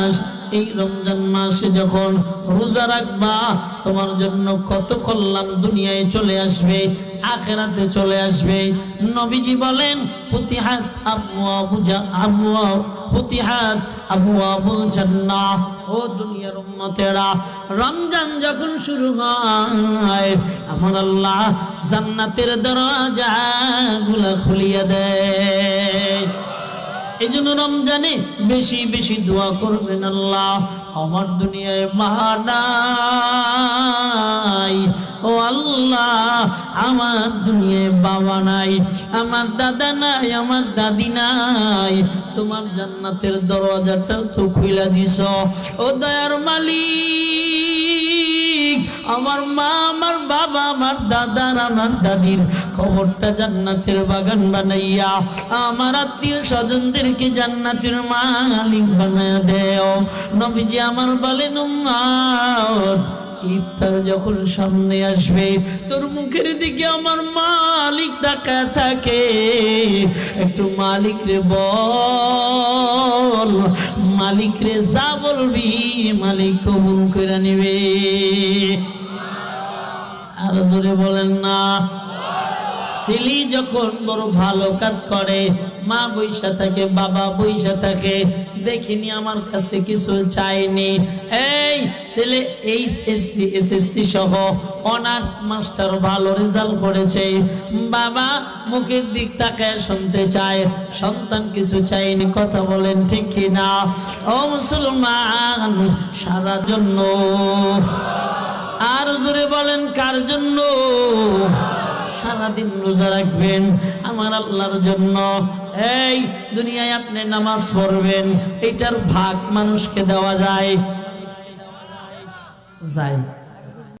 মাস, এই রমজান মাসে যখন রোজা রাখবা, তোমার জন্য কত কল্যাণ দুনিয়ায় চলে আসবে, আখেরাতে চলে আসবে। নবীজি বলেন, ফুতিহাত আবওয়াবু জা আবওয়াব ফুতিহাত আবওয়াবুল জান্নাহ ও দুনিয়ার উম্মতেরা, রমজান যখন শুরু হয়, আমার আল্লাহ জান্নাতের দরজা গুলা খুলিয়ে দেয়। এই জন্য রমজানে বেশি বেশি দোয়া করবেন আল্লাহ। আমার দুনিয়ায় মা ও আল্লাহ, আমার দুনিয়ায় বাবা নাই। আমার দাদা নাই, আমার দাদি নাই। তোমার জান্নাতের দরওয়াজাটা তো খুইলা দিছ। ও দয়ার মালিক, আমার মা আমার দাদার আমার দাদির খবরটা জান্নাতের বাগান বানাইয়া, আমার আত্মীয় স্বজনদেরকে জান্নাতের মালিক বানায় দেও। নবীজি আমার বলেন ইফতার যখন সামনে আসবে, তোর মুখের দিকে আমার মালিক তাকায় থাকে। একটু মালিক রে বল মালিক রে যা বলবি মালিক কবুল করে নিবে। আর জোরে বলেন না। ছেলে যখন বড় ভালো কাজ করে, মা বৈশা থাকে, বাবা বৈশা থাকে, দেখিনি আমার কাছে কিছু চাইনি এই ছেলে এইচএসসি, এসএসসি সহ অনার্স, মাস্টার ভালো রেজাল্ট করেছে। বাবা মুখের দিক তাকায় শুনতে চায়, সন্তান কিছু চাইনি কথা বলেন ঠিক কি না ও মুসলমান, সারা জন্য। আর জোরে বলেন, কার জন্য? সারাদিন রোজা রাখবেন, আমার আল্লাহর জন্য। এই দুনিয়ায় আপনি নামাজ পড়বেন, এটার ভাগ মানুষকে দেওয়া যায়। যায়।